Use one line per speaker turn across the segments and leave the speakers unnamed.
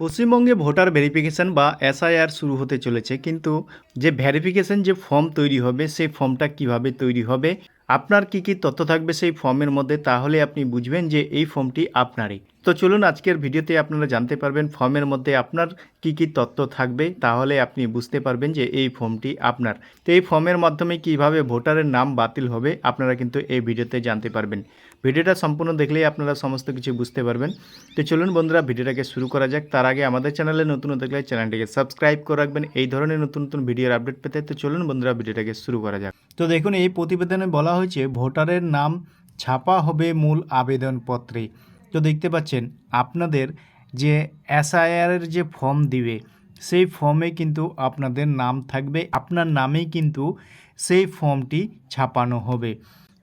পশ্চিমবঙ্গে voter verification বা SIR শুরু হতে চলেছে, কিন্তু যে ভেরিফিকেশন যে ফর্ম তৈরি হবে, সেই ফর্মটা কীভাবে তৈরি হবে? আপনার কি কি তথ্য থাকবে সেই ফর্মের মধ্যে, তাহলে আপনি বুঝবেন যে এই ফর্মটি আপনারই। তো চলুন আজকের ভিডিওতে আপনারা জানতে পারবেন ফর্মের মধ্যে আপনার কি কি তথ্য থাকবে, তাহলে আপনি বুঝতে পারবেন যে এই ফর্মটি আপনার। তো এই ফর্মের মাধ্যমে কীভাবে ভোটারের নাম বাতিল হবে, আপনারা কিন্তু এই ভিডিওতে জানতে পারবেন। ভিডিওটা সম্পূর্ণ দেখলেই আপনারা সমস্ত কিছু বুঝতে পারবেন। তো চলুন বন্ধুরা, ভিডিওটাকে শুরু করা যাক। তার আগে আমাদের চ্যানেলে নতুন দেখলে চ্যানেলটিকে সাবস্ক্রাইব করে রাখবেন। এই ধরনের নতুন নতুন ভিডিওর আপডেট পেতে তো চলুন বন্ধুরা, ভিডিওটাকে শুরু করা যাক। তো দেখুন, এই প্রতিবেদনে বলা হয়েছে, ভোটারের নাম ছাপা হবে মূল আবেদনপত্রে। তো দেখতে পাচ্ছেন, আপনাদের যে এসআইআরের যে ফর্ম দিবে, সেই ফর্মে কিন্তু আপনাদের নাম থাকবে। আপনার নামেই কিন্তু সেই ফর্মটি ছাপানো হবে।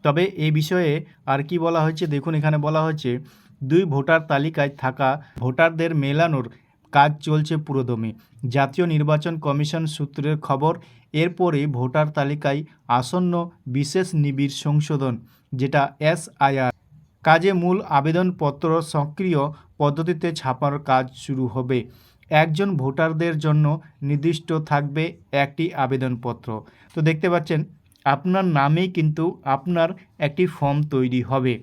তবে এই বিষয়ে আর কি বলা হয়েছে? দেখুন, এখানে বলা হয়েছে, দুই ভোটার তালিকায় থাকা ভোটারদের মেলানোর কাজ চলছে পুরোদমে। জাতীয় নির্বাচন কমিশন সূত্রের খবর, এরপরে ভোটার তালিকায় আসন্ন বিশেষ নিবিড় সংশোধন, যেটা এসআইআর কাজে মূল আবেদনপত্র সক্রিয় পদ্ধতিতে ছাপার কাজ শুরু হবে। একজন ভোটারদের জন্য নির্দিষ্ট থাকবে একটি আবেদনপত্র। তো দেখতে পাচ্ছেন, আপনার নামেই কিন্তু আপনার একটি ফর্ম তৈরি হবে।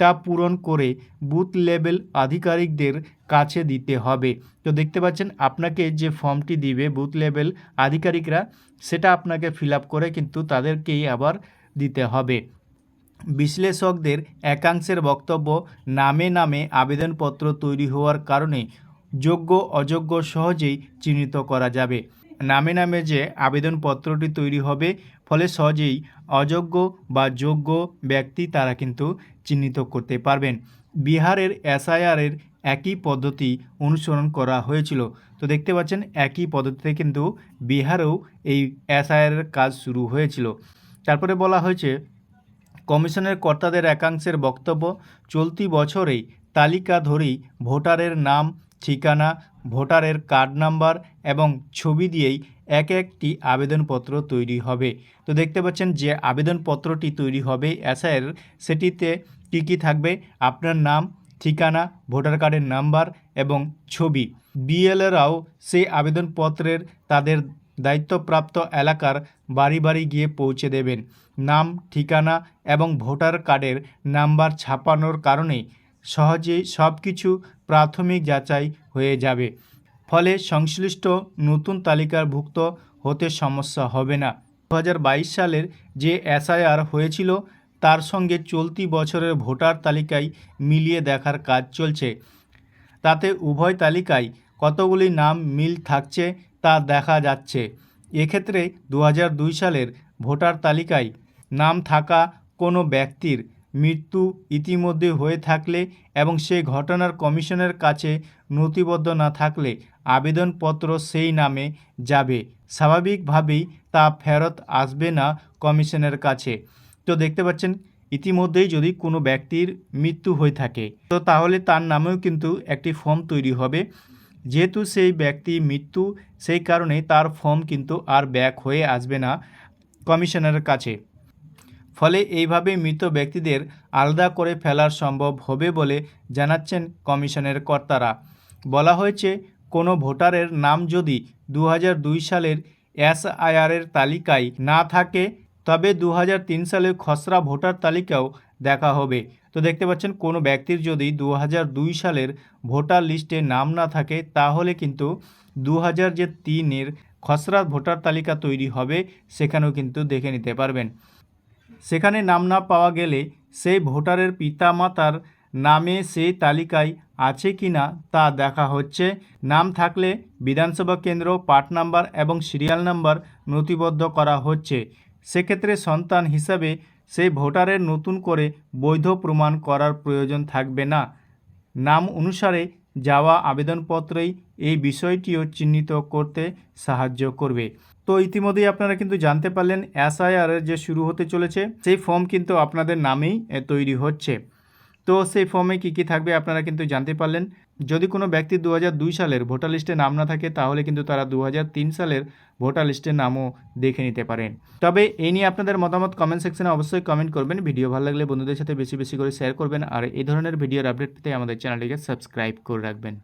তা পূরণ করে বুথ লেভেল আধিকারিকদের কাছে দিতে হবে। তো দেখতে পাচ্ছেন, আপনাকে যে ফর্মটি দিবে বুথ লেভেল আধিকারিকরা, সেটা আপনাকে ফিল করে কিন্তু তাদেরকেই আবার দিতে হবে। বিশ্লেষকদের একাংশের বক্তব্য নামে নামে আবেদনপত্র তৈরি হওয়ার কারণে যোগ্য, অযোগ্য সহজেই চিহ্নিত করা যাবে। নামে নামে যে আবেদনপত্রটি তৈরি হবে, ফলে সহজেই অযোগ্য বা যোগ্য ব্যক্তি তারা কিন্তু চিহ্নিত করতে পারবেন। বিহারের এসআইআরের একই পদ্ধতি অনুসরণ করা হয়েছিল। তো দেখতে পাচ্ছেন, একই পদ্ধতিতে কিন্তু বিহারেও এই এসআইআরের কাজ শুরু হয়েছিল। তারপরে বলা হয়েছে কমিশনের কর্তাদের একাংশের বক্তব্য, চলতি বছরেই তালিকা ধরেই ভোটারের নাম, ঠিকানা, ভোটারের কার্ড নাম্বার এবং ছবি দিয়েই এক একটি আবেদনপত্র তৈরি হবে। তো দেখতে পাচ্ছেন যে আবেদনপত্রটি তৈরি হবে এসআইয়ের সেটিতে কী কী থাকবে? আপনার নাম, ঠিকানা, ভোটার কার্ডের নাম্বার এবং ছবি। বিএলএরাও সেই আবেদনপত্রের তাদের দায়িত্বপ্রাপ্ত এলাকার বাড়ি বাড়ি গিয়ে পৌঁছে দেবেন। নাম, ঠিকানা এবং ভোটার কার্ডের নাম্বার ছাপানোর কারণে সহজেই সব কিছু প্রাথমিক যাচাই হয়ে যাবে। ফলে সংশ্লিষ্ট নতুন তালিকাভুক্ত হতে সমস্যা হবে না। দু হাজার বাইশ সালের যে এসআইআর হয়েছিল, তার সঙ্গে চলতি বছরের ভোটার তালিকায় মিলিয়ে দেখার কাজ চলছে। তাতে উভয় তালিকায় কতগুলি নাম মিল থাকছে তা দেখা যাচ্ছে। এক্ষেত্রে দু দুই সালের ভোটার তালিকায় নাম থাকা কোনো ব্যক্তির মৃত্যু ইতিমধ্যে হয়ে থাকলে এবং সেই ঘটনার কমিশনের কাছে নথিবদ্ধ না থাকলে আবেদনপত্র সেই নামে যাবে। স্বাভাবিকভাবেই তা ফেরত আসবে না কমিশনের কাছে। তো দেখতে পাচ্ছেন, ইতিমধ্যেই যদি কোনো ব্যক্তির মৃত্যু হয়ে থাকে, তো তাহলে তার নামেও কিন্তু একটি ফর্ম তৈরি হবে। যেহেতু সেই ব্যক্তি মৃত্যু, সেই কারণে তার ফর্ম কিন্তু আর ব্যাক হয়ে আসবে না কমিশনারের কাছে। ফলে এইভাবে মৃত ব্যক্তিদের আলাদা করে ফেলার সম্ভব হবে বলে জানাচ্ছেন কমিশনের কর্তারা। বলা হয়েছে, কোনো ভোটারের নাম যদি দু হাজার দুই সালের এসআইআরের তালিকায় না থাকে, তবে দু হাজার তিন সালের খসড়া ভোটার তালিকাও দেখা হবে। তো দেখতে পাচ্ছেন, কোনো ব্যক্তির যদি দু দুই সালের ভোটার লিস্টে নাম না থাকে, তাহলে কিন্তু দু হাজার যে তিনের খসড়া ভোটার তালিকা তৈরি হবে, সেখানেও কিন্তু দেখে নিতে পারবেন। সেখানে নাম না পাওয়া গেলে সেই ভোটারের পিতামাতার নামে সেই তালিকায় আছে কি না তা দেখা হচ্ছে। নাম থাকলে বিধানসভা কেন্দ্র, পার্ট নাম্বার এবং সিরিয়াল নাম্বার নথিবদ্ধ করা হচ্ছে। সেক্ষেত্রে সন্তান হিসাবে সেই ভোটারের নতুন করে বৈধ প্রমাণ করার প্রয়োজন থাকবে না। নাম অনুসারে যাওয়া আবেদনপত্রেই এই বিষয়টিও চিহ্নিত করতে সাহায্য করবে। তো ইতিমধ্যেই আপনারা কিন্তু জানতে পারলেন, এসআইআর যে শুরু হতে চলেছে, সেই ফর্ম কিন্তু আপনাদের নামেই তৈরি হচ্ছে। তো সেই ফর্মে কী কী থাকবে আপনারা কিন্তু জানতে পারলেন। যদি কোনো ব্যক্তি দু হাজার দুই সালের ভোটার লিস্টে নাম না থাকে, তাহলে কিন্তু তারা দু হাজার তিন সালের ভোটার লিস্টের নামও দেখে নিতে পারেন। তবে এই নিয়ে আপনাদের মতামত কমেন্ট সেকশনে অবশ্যই কমেন্ট করবেন। ভিডিও ভালো লাগলে বন্ধুদের সাথে বেশি বেশি করে শেয়ার করবেন। আর এই ধরনের ভিডিওর আপডেট পেতে আমাদের চ্যানেলটিকে সাবস্ক্রাইব করে রাখবেন।